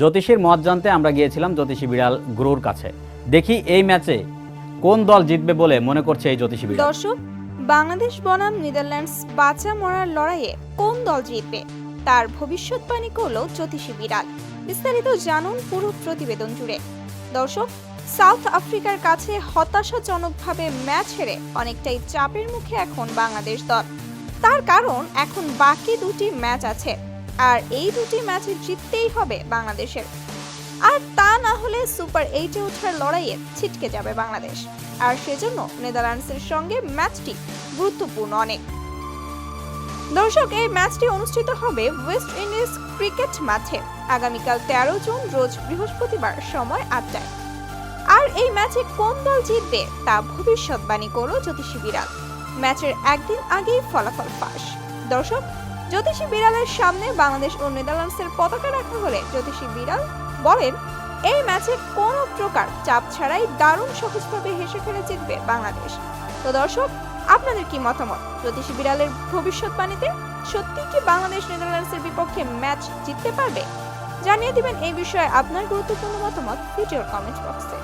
জ্যোতিষীর মত জানতে আমরা গিয়েছিলাম জ্যোতিষী বিড়াল গুরুর কাছে। দেখি এই ম্যাচে কোন দল জিতবে বলে মনে করছে এই জ্যোতিষী বিড়াল? দর্শক, বাংলাদেশ, বনাম, নেদারল্যান্ডস, বাঁচা মরার লড়াইয়ে কোন দল জিতবে? তার ভবিষ্যৎবাণী করল জ্যোতিষী বিড়াল। বিস্তারিত জানুন পুরো প্রতিবেদন জুড়ে। দর্শক, সাউথ আফ্রিকার কাছে হতাশাজনকভাবে ম্যাচ হেরে অনেকটাই চাপের মুখে এখন বাংলাদেশ দল। তার কারণ এখন বাকি দুটি ম্যাচ আছে। আর এই দুটি ম্যাচে জিততেই হবে বাংলাদেশের। আর তা না হলে সুপার এইটে ওঠার লড়াইয়ে ছিটকে যাবে বাংলাদেশ। আর সেজন্য নেদারল্যান্ডসের সঙ্গে ম্যাচটি গুরুত্বপূর্ণ অনেক। দর্শক, এই ম্যাচটি অনুষ্ঠিত হবে ওয়েস্ট ইন্ডিজ ক্রিকেট মাঠে। আগামীকাল তেরো জুন, রোজ বৃহস্পতিবার সময় আটটায়। আর এই ম্যাচে কোন দল জিতবে তা ভবিষ্যৎবাণী করো জ্যোতিষী বিড়াল। ম্যাচের একদিন আগেই ফলাফল ফাঁস। দর্শক জ্যোতিষী বিড়ালের সামনে বাংলাদেশ ও নেদারল্যান্ডসের পতাকা রাখা হলে জ্যোতিষী বিড়াল বলেন, এই ম্যাচে কোনো প্রকার চাপ ছাড়াই দারুণ সহজভাবে হেসে খেলে জিতবে বাংলাদেশ। তো দর্শক, আপনাদের কি মতামত? জ্যোতিষী বিড়ালের ভবিষ্যৎবাণীতে সত্যি কি বাংলাদেশ নেদারল্যান্ডসের বিপক্ষে ম্যাচ জিততে পারবে? জানিয়ে দিবেন এই বিষয়ে আপনার গুরুত্বপূর্ণ মতামত ভিডিওর কমেন্ট বক্সে।